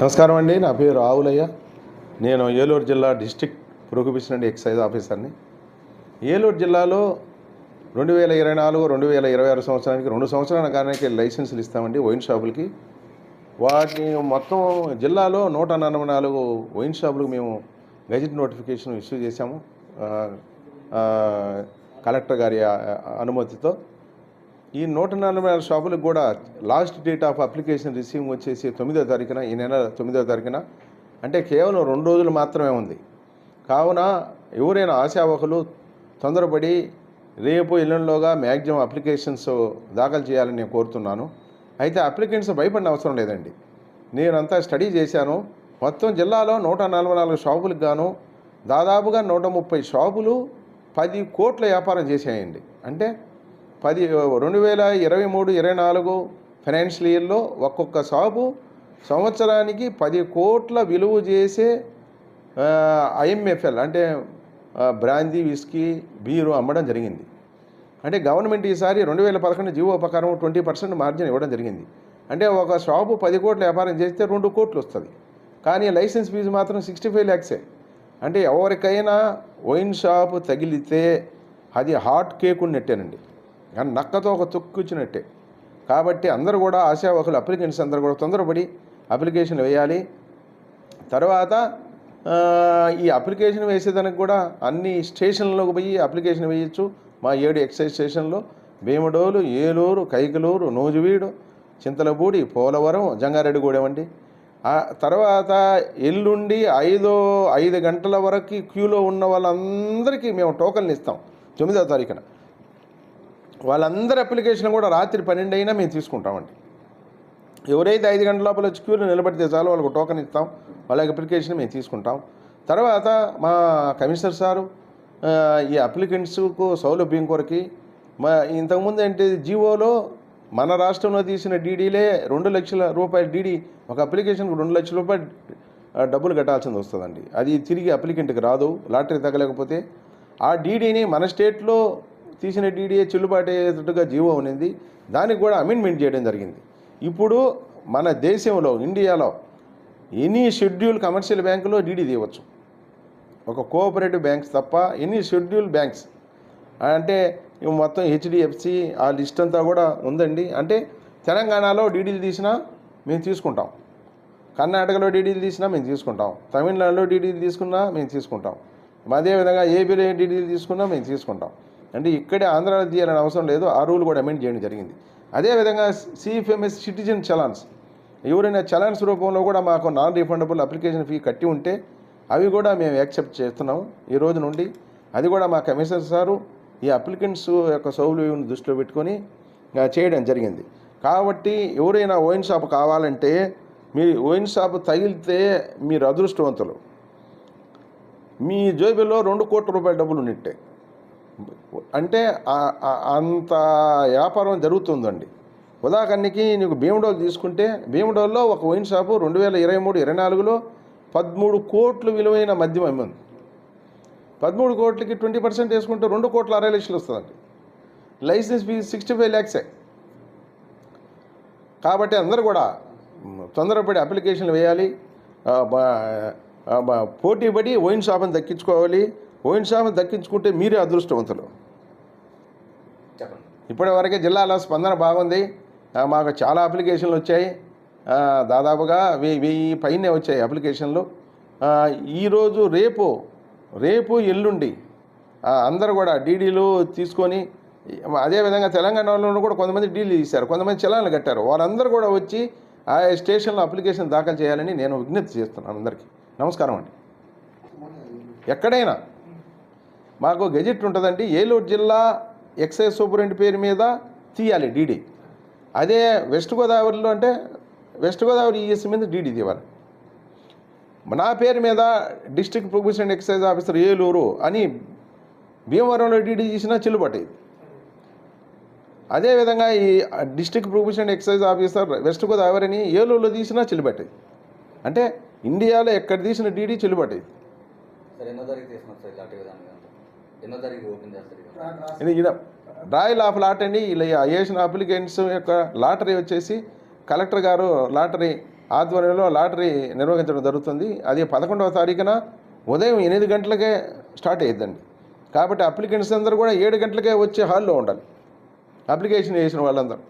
నమస్కారం అండి. నా పేరు ఆవులయ్య నేను ఏలూరు జిల్లా డిస్టిక్ ప్రొహిబిషన్ అండ్ ఎక్సైజ్ ఆఫీసర్ని. ఏలూరు జిల్లాలో రెండు వేల ఇరవై నాలుగు రెండు వేల ఇరవై ఆరు సంవత్సరానికి రెండు సంవత్సరాల కారణానికి లైసెన్సులు ఇస్తామండి వైన్ షాపులకి. వాటిని మొత్తం జిల్లాలో నూట నలభై నాలుగు వైన్ షాపులకు మేము గెజిట్ నోటిఫికేషన్ ఇష్యూ చేశాము. కలెక్టర్ గారి అనుమతితో. ఈ నూట నలభై నాలుగు షాపులకు కూడా last date of application receiving వచ్చేసి తొమ్మిదో తారీఖున ఈ నెల తొమ్మిదో తారీఖున. అంటే కేవలం రెండు రోజులు మాత్రమే ఉంది. కావున ఎవరైనా ఆశావకులు తొందరపడి రేపు ఎల్లుండిలోగా మ్యాక్సిమం అప్లికేషన్స్ దాఖలు చేయాలని నేను కోరుతున్నాను. అయితే అప్లికెంట్స్ భయపడిన అవసరం లేదండి. నేనంతా స్టడీ చేశాను. మొత్తం జిల్లాలో నూట నలభై నాలుగు షాపులకు గాను దాదాపుగా నూట ముప్పై షాపులు పది కోట్ల వ్యాపారం చేశాయండి. అంటే పది రెండు వేల ఇరవై మూడు ఇరవై నాలుగు ఫైనాన్షియల్ ఇయర్లో ఒక్కొక్క షాపు సంవత్సరానికి పది కోట్ల విలువ చేసే ఐఎంఎఫ్ఎల్ అంటే బ్రాందీ విస్కీ బీరు అమ్మడం జరిగింది. అంటే గవర్నమెంట్ ఈసారి రెండు వేల పదకొండు జీవో ప్రకారం ట్వంటీ పర్సెంట్ మార్జిన్ ఇవ్వడం జరిగింది. అంటే ఒక షాపు పది కోట్ల వ్యాపారం చేస్తే రెండు కోట్లు వస్తుంది. కానీ లైసెన్స్ ఫీజు మాత్రం సిక్స్టీ ఫైవ్ ల్యాక్సే. అంటే ఎవరికైనా వైన్ షాపు తగిలితే అది హాట్ కేక్ ఉన్నట్టేనండి కానీ నక్కతో ఒక తొక్కిచ్చినట్టే కాబట్టి అందరూ కూడా ఆశావకులు అప్లికెంట్స్ అందరూ కూడా తొందరపడి అప్లికేషన్ వేయాలి. తర్వాత ఈ అప్లికేషన్ వేసేదానికి కూడా అన్ని స్టేషన్లకు పోయి అప్లికేషన్ వేయచ్చు. మా ఏడు ఎక్సైజ్ స్టేషన్లో భీమడోలు ఏలూరు కైకలూరు నూజివీడు చింతలపూడి పోలవరం జంగారెడ్డిగూడెం అండి. ఆ తర్వాత ఎల్లుండి ఐదో ఐదు గంటల వరకు క్యూలో ఉన్న వాళ్ళందరికీ మేము టోకన్లు ఇస్తాం. తొమ్మిదవ తారీఖున. వాళ్ళందరి అప్లికేషన్ కూడా రాత్రి పన్నెండు అయినా మేము తీసుకుంటామండి. ఎవరైతే ఐదు గంటల లోపల వచ్చి క్యూలో నిలబడితే చాలు వాళ్ళకు టోకెన్ ఇస్తాం. వాళ్ళ అప్లికేషన్ మేము తీసుకుంటాం. తర్వాత మా కమిషనర్ సారు ఈ అప్లికెంట్స్కు సౌలభ్యం కొరకి మా ఇంతకుముందు ఏంటి జీవోలో మన రాష్ట్రంలో తీసిన డీడీలే రెండు లక్షల రూపాయల డీడీ ఒక అప్లికేషన్కు రెండు లక్షల రూపాయలు డబ్బులు కట్టాల్సింది వస్తుందండి. అది తిరిగి అప్లికెంట్కి రాదు లాటరీ తగ్గలేకపోతే ఆ డీడీని మన స్టేట్లో తీసిన డీడీఏ చెల్లుబాటు అయ్యేటట్టుగా జీవో ఉన్నది. దానికి కూడా అమెండ్మెంట్ చేయడం జరిగింది. ఇప్పుడు మన దేశంలో ఇండియాలో ఎనీ షెడ్యూల్ కమర్షియల్ బ్యాంకులో డీడీ తీయవచ్చు. ఒక కోఆపరేటివ్ బ్యాంక్స్ తప్ప ఎనీ షెడ్యూల్ బ్యాంక్స్ అంటే ఇవి మొత్తం హెచ్డిఎఫ్సి ఆ లిస్ట్ అంతా కూడా ఉందండి. అంటే తెలంగాణలో డీడీలు తీసినా మేము తీసుకుంటాం. కర్ణాటకలో డీడీలు తీసినా మేము తీసుకుంటాం. తమిళనాడులో డీడీలు తీసుకున్నా మేము తీసుకుంటాం. అదేవిధంగా ఏపీలో డీడీలు తీసుకున్నా మేము తీసుకుంటాం. అంటే ఇక్కడే ఆంధ్రాలో తీయాలని అవసరం లేదు ఆ రూల్ కూడా అమెండ్ చేయడం జరిగింది. అదేవిధంగా సిఎఫ్ఎంఎస్ సిటిజన్ చలాన్స్ ఎవరైనా చలాన్స్ రూపంలో కూడా మాకు నాన్ రీఫండబుల్ అప్లికేషన్ ఫీ కట్టి ఉంటే అవి కూడా మేము యాక్సెప్ట్ చేస్తున్నాం ఈ రోజు నుండి అది కూడా మా కమిషనర్ సారు ఈ అప్లికెంట్స్ యొక్క సౌలభ్యం దృష్టిలో పెట్టుకొని చేయడం జరిగింది. కాబట్టి ఎవరైనా ఓయిన్ షాప్ కావాలంటే మీ ఓయిన్ షాప్ తగిలితే మీరు అదృష్టవంతులు. మీ జేబులో రెండు కోట్ల రూపాయల డబ్బులు ఉన్నట్టే అంటే అంత వ్యాపారం జరుగుతుందండి. ఉదాహరణకి నీకు భీమడోలు తీసుకుంటే భీమడోల్లో ఒక వైన్ షాపు రెండు వేల ఇరవై మూడు ఇరవై నాలుగులో పదమూడు కోట్లు విలువైన మద్యం అమ్మింది. పదమూడు కోట్లకి ట్వంటీ పర్సెంట్ వేసుకుంటే రెండు కోట్ల అరవై లక్షలు వస్తుందండి. లైసెన్స్ ఫీజు సిక్స్టీ ఫైవ్ ల్యాక్సే. కాబట్టి అందరూ కూడా తొందరపడి అప్లికేషన్లు వేయాలి. పోటీ పడి వైన్ షాప్ని దక్కించుకోవాలి. వైన్ షాప్ని దక్కించుకుంటే మీరే అదృష్టవంతులు ఇప్పటి వరకే జిల్లాలో స్పందన బాగుంది. మాకు చాలా అప్లికేషన్లు వచ్చాయి. దాదాపుగా వెయ్యి వెయ్యి పైనే వచ్చాయి అప్లికేషన్లు. ఈరోజు రేపు రేపు ఎల్లుండి అందరూ కూడా డీడీలు తీసుకొని అదేవిధంగా తెలంగాణలో కూడా కొంతమంది డీడీలు తీశారు. కొంతమంది చలాన్లు కట్టారు. వాళ్ళందరూ కూడా వచ్చి ఆ స్టేషన్లో అప్లికేషన్ దాఖలు చేయాలని నేను విజ్ఞప్తి చేస్తున్నాను అందరికీ. నమస్కారం అండి. ఎక్కడైనా మాకు గెజెట్ ఉంటుందండి. ఏలూరు జిల్లా ఎక్సైజ్ సూపరింట్ పేరు మీద తీయాలి డీడీ. అదే వెస్ట్ గోదావరిలో అంటే వెస్ట్ గోదావరి ఈఎస్ మీద డీడీ తీవాలి నా పేరు మీద district prohibition excise officer Eluru అని భీమవరంలో డీడీ తీసినా చెల్లుబాటు అదేవిధంగా ఈ district prohibition excise officer west గోదావరిని ఏలూరులో తీసినా చెల్లుబాటు అంటే ఇండియాలో ఎక్కడ తీసిన డీడీ చెల్లుబాటు సార్ ఎన్నో తారీఖు ఓపెన్ చేస్తారు? ఇది ఈడ రాయల్ ఆఫ్ లాట్ అండి ఇలా వేసిన అప్లికెంట్స్ యొక్క లాటరీ వచ్చేసి కలెక్టర్ గారు లాటరీ ఆధ్వర్యంలో లాటరీ నిర్వహించడం జరుగుతుంది. అది పదకొండవ తారీఖున ఉదయం ఎనిమిది గంటలకే స్టార్ట్ అయ్యిద్దండి కాబట్టి అప్లికెంట్స్ అందరూ కూడా ఏడు గంటలకే వచ్చి హాల్లో ఉండాలి. అప్లికేషన్ చేసిన వాళ్ళందరూ.